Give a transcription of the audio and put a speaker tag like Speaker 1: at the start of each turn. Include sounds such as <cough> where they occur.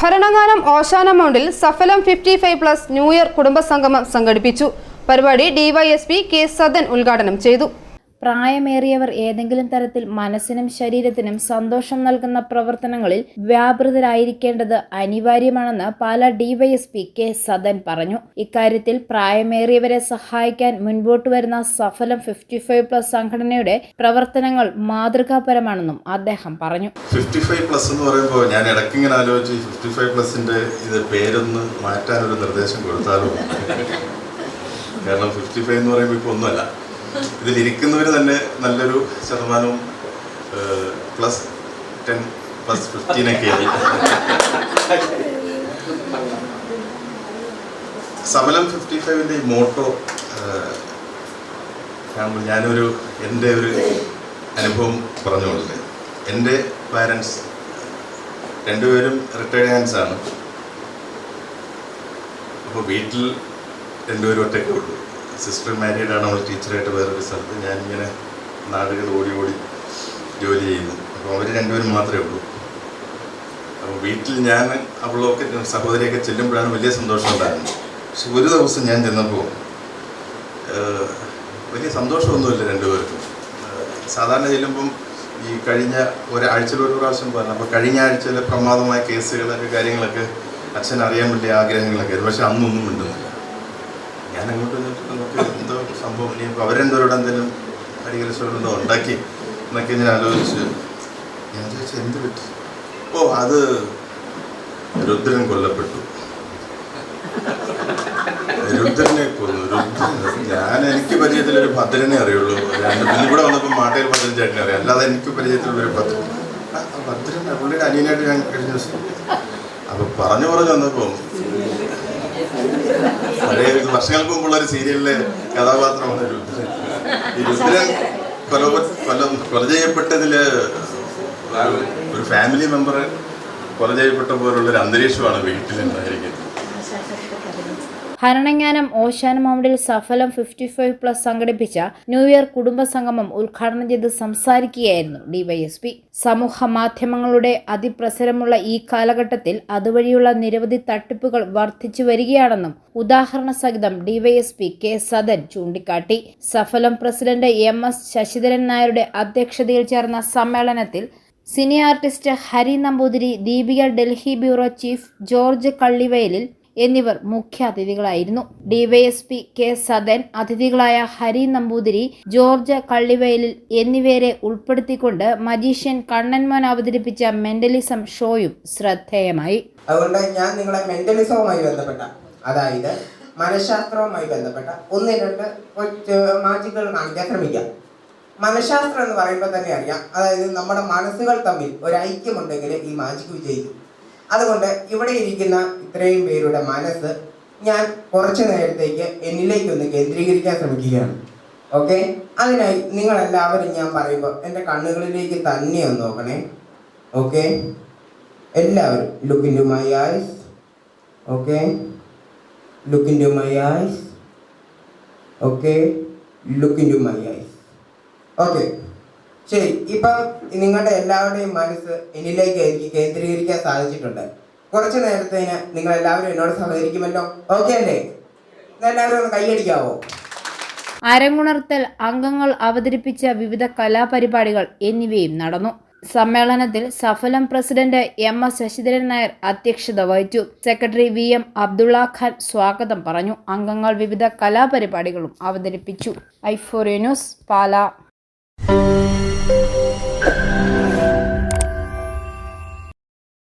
Speaker 1: ഭരണങ്ങാനം ഓശാന മൗണ്ടിൽ Saphalam fifty five plus new year കുടുംബസംഗമം സംഘടിപ്പിച്ചു. പരിപാടി DYSP K Sadan ഉദ്ഘാടനം ചെയ്തു.
Speaker 2: പ്രായമേറിയവർ ഏതെങ്കിലും തരത്തിൽ മനസ്സിനും ശരീരത്തിനും സന്തോഷം നൽകുന്ന പ്രവർത്തനങ്ങളിൽ വ്യാപൃതരായിരിക്കേണ്ടത് അനിവാര്യമാണെന്ന് പാല ഡിവൈഎസ്പി കെ സദൻ പറഞ്ഞു. ഇക്കാര്യത്തിൽ പ്രായമേറിയവരെ സഹായിക്കാൻ മുൻപോട്ട് വരുന്ന സഫലം ഫിഫ്റ്റി ഫൈവ് പ്ലസ് സംഘടനയുടെ പ്രവർത്തനങ്ങൾ മാതൃകാപരമാണെന്നും അദ്ദേഹം പറഞ്ഞു.
Speaker 3: ഫിഫ്റ്റി ഫൈവ് പ്ലസ് എന്ന് പറയുമ്പോൾ ഞാൻ ഇടയ്ക്ക് ഇങ്ങനെ ആലോചിച്ച് ഫിഫ്റ്റി ഫൈവ് പ്ലസിന്റെ ഇത് പേരൊന്ന് മാറ്റാനൊരു നിർദ്ദേശം കൊടുത്താലും <laughs> കാരണം ഫിഫ്റ്റി ഫൈവ് എന്ന് പറയുമ്പോൾ ഇപ്പോൾ ഒന്നുമല്ല. ഇതിലിരിക്കുന്നവർ തന്നെ നല്ലൊരു ശതമാനവും പ്ലസ് ടെൻ പ്ലസ് ഫിഫ്റ്റീൻ ഒക്കെ ആയി. സബലം ഫിഫ്റ്റി ഫൈവിന്റെ ഈ മോട്ടോ ഞാനൊരു എന്റെ ഒരു അനുഭവം പറഞ്ഞുകൊണ്ടേ എന്റെ പാരൻസ് രണ്ടുപേരും റിട്ടയർഡ് ആണ്. അപ്പോൾ വീട്ടിൽ രണ്ടുപേരും ഒറ്റയ്ക്ക് ഉള്ളൂ. സിസ്റ്റർ മാരീഡ് ആണ് അവൾ ടീച്ചറായിട്ട് വേറൊരു സ്ഥലത്ത്. ഞാനിങ്ങനെ നാടുകൾ ഓടി ഓടി ജോലി ചെയ്യുന്നു. അപ്പോൾ അവർ രണ്ടുപേരും മാത്രമേ ഉള്ളൂ. അപ്പോൾ വീട്ടിൽ ഞാൻ അവളൊക്കെ സഹോദരിയൊക്കെ ചെല്ലുമ്പോഴാണ് വലിയ സന്തോഷം ഉണ്ടായിരുന്നത് പക്ഷെ ഒരു ദിവസം ഞാൻ ചെന്നപ്പോൾ വലിയ സന്തോഷമൊന്നുമില്ല രണ്ടുപേർക്കും. സാധാരണ ചെല്ലുമ്പം ഈ കഴിഞ്ഞ ഒരാഴ്ചയിൽ ഒരു പ്രാവശ്യം പറഞ്ഞു അപ്പോൾ കഴിഞ്ഞ ആഴ്ചയിലെ പ്രമാദമായ കേസുകളൊക്കെ കാര്യങ്ങളൊക്കെ അച്ഛൻ അറിയാൻ വേണ്ടിയ ആഗ്രഹങ്ങളൊക്കെ ആയിരുന്നു. പക്ഷെ അന്നൊന്നും മിണ്ടുന്നില്ല. അങ്ങോട്ട് ചെന്നിട്ട് നമുക്ക് എന്തോ സംഭവം ഇനി ഇപ്പോൾ അവരെന്തോരോട് എന്തെങ്കിലും അടികലശോടെന്തോ ഉണ്ടാക്കി എന്നൊക്കെ ഞാൻ ആലോചിച്ച്. ഞാൻ ചോദിച്ചു എന്ത് പറ്റി? ഓ അത് രുദ്രൻ കൊല്ലപ്പെട്ടു. രുദ്രനെ കൊന്നു. രുദ്രൻ ഞാൻ എനിക്ക് പരിചയത്തിൽ ഒരു ഭദ്രനെ അറിയുള്ളൂ. പിന്നെ ഇവിടെ വന്നപ്പോൾ മാട്ടയിൽ ഭദ്രൻ ചേട്ടനെ അറിയാം. അല്ലാതെ എനിക്ക് പരിചയത്തിൽ ഒരു ഭദ്രൻ ഭദ്രൻ പുള്ളിയുടെ അനിയനായിട്ട് ഞാൻ കഴിഞ്ഞ ദിവസം. അപ്പൊ പറഞ്ഞു പറഞ്ഞു വന്നപ്പോൾ പഴയ വർഷങ്ങൾക്ക് മുമ്പുള്ള ഒരു സീരിയലിലെ കഥാപാത്രമാണ് രുദ്രൻ കൊല കൊല്ലം കൊല ചെയ്യപ്പെട്ടതിൽ ഒരു ഫാമിലി മെമ്പർ കൊല ചെയ്യപ്പെട്ട പോലുള്ളൊരു അന്തരീക്ഷമാണ് വീട്ടിലുണ്ടായിരിക്കുന്നത്.
Speaker 2: ഭരണങ്ങാനം ഓശാന മൗണ്ടിൽ സഫലം ഫിഫ്റ്റി ഫൈവ് പ്ലസ് സംഘടിപ്പിച്ച ന്യൂ ഇയർ കുടുംബ സംഗമം ഉദ്ഘാടനം ചെയ്ത് സംസാരിക്കുകയായിരുന്നു ഡിവൈഎസ്പി സമൂഹ മാധ്യമങ്ങളുടെ അതിപ്രസരമുള്ള ഈ കാലഘട്ടത്തിൽ അതുവഴിയുള്ള നിരവധി തട്ടിപ്പുകൾ വർദ്ധിച്ചു വരികയാണെന്നും ഉദാഹരണ സഹിതം ഡിവൈഎസ്പി കെ സദൻ ചൂണ്ടിക്കാട്ടി. Safalam president M S Sasidharan നായരുടെ അധ്യക്ഷതയിൽ ചേർന്ന സമ്മേളനത്തിൽ cine artist Hari Namboothiri Deepika Delhi bureau chief George കള്ളിവയലിൽ എന്നിവർ മുഖ്യാതിഥികളായിരുന്നു. ഡിവൈഎസ്പി കെ സദൻ അതിഥികളായ ഹരി നമ്പൂതിരി ജോർജ് കള്ളിവയലിൽ എന്നിവരെ ഉൾപ്പെടുത്തിക്കൊണ്ട് മജീഷ്യൻ കണ്ണൻമോൻ അവതരിപ്പിച്ച മെന്റലിസം ഷോയും ശ്രദ്ധേയമായി.
Speaker 4: അതുകൊണ്ട് ഞാൻ നിങ്ങളെ മെന്റലിസവുമായി ബന്ധപ്പെട്ട അതായത് മനഃശാസ്ത്രവുമായി ബന്ധപ്പെട്ട ഒന്ന് രണ്ട് മാജിക്കുകൾ കാണിക്കാൻ ശ്രമിക്കാം. മനഃശാസ്ത്രം എന്ന് പറയുമ്പോൾ തന്നെ അറിയാം. അതായത് നമ്മുടെ മനസ്സുകൾ തമ്മിൽ ഒരു ഐക്യമുണ്ടെങ്കിൽ ഈ മാജിക് വിജയിക്കും. അതുകൊണ്ട് ഇവിടെ ഇരിക്കുന്ന ഇത്രയും പേരുടെ മനസ്സ് ഞാൻ കുറച്ചു നേരത്തേക്ക് എന്നിലേക്കൊന്ന് കേന്ദ്രീകരിക്കാൻ ശ്രമിക്കുകയാണ്. ഓക്കെ? അതിനായി നിങ്ങളെല്ലാവരും ഞാൻ പറയുമ്പോൾ എന്റെ കണ്ണുകളിലേക്ക് തന്നെ ഒന്ന് നോക്കണേ. ഓക്കെ? എല്ലാവരും look into my eyes okay? Look into my eyes okay? Look into my eyes okay? ശരി ഇപ്പം നിങ്ങളുടെ എല്ലാവരുടെയും മനസ്സ് എന്നിലേക്ക് എനിക്ക് കേന്ദ്രീകരിക്കാൻ സാധിച്ചിട്ടുണ്ട്. കുറച്ച് നേരത്തേന് നിങ്ങൾ എല്ലാവരും എന്നോട് സഹകരിക്കുമല്ലോ? ഓക്കെ അല്ലേ? എല്ലാവരും ഒന്ന് കൈയടിക്കാവോ?
Speaker 2: അരങ്ങുണർത്തൽ അംഗങ്ങൾ അവതരിപ്പിച്ച വിവിധ കലാപരിപാടികൾ എന്നിവയും നടന്നു. സമ്മേളനത്തിൽ Saphalam president M S Sasidharan Nair അധ്യക്ഷത വഹിച്ചു. Secretary V M Abdulla Khan സ്വാഗതം പറഞ്ഞു. അംഗങ്ങൾ വിവിധ കലാപരിപാടികളും അവതരിപ്പിച്ചു. Euphoria news Pala.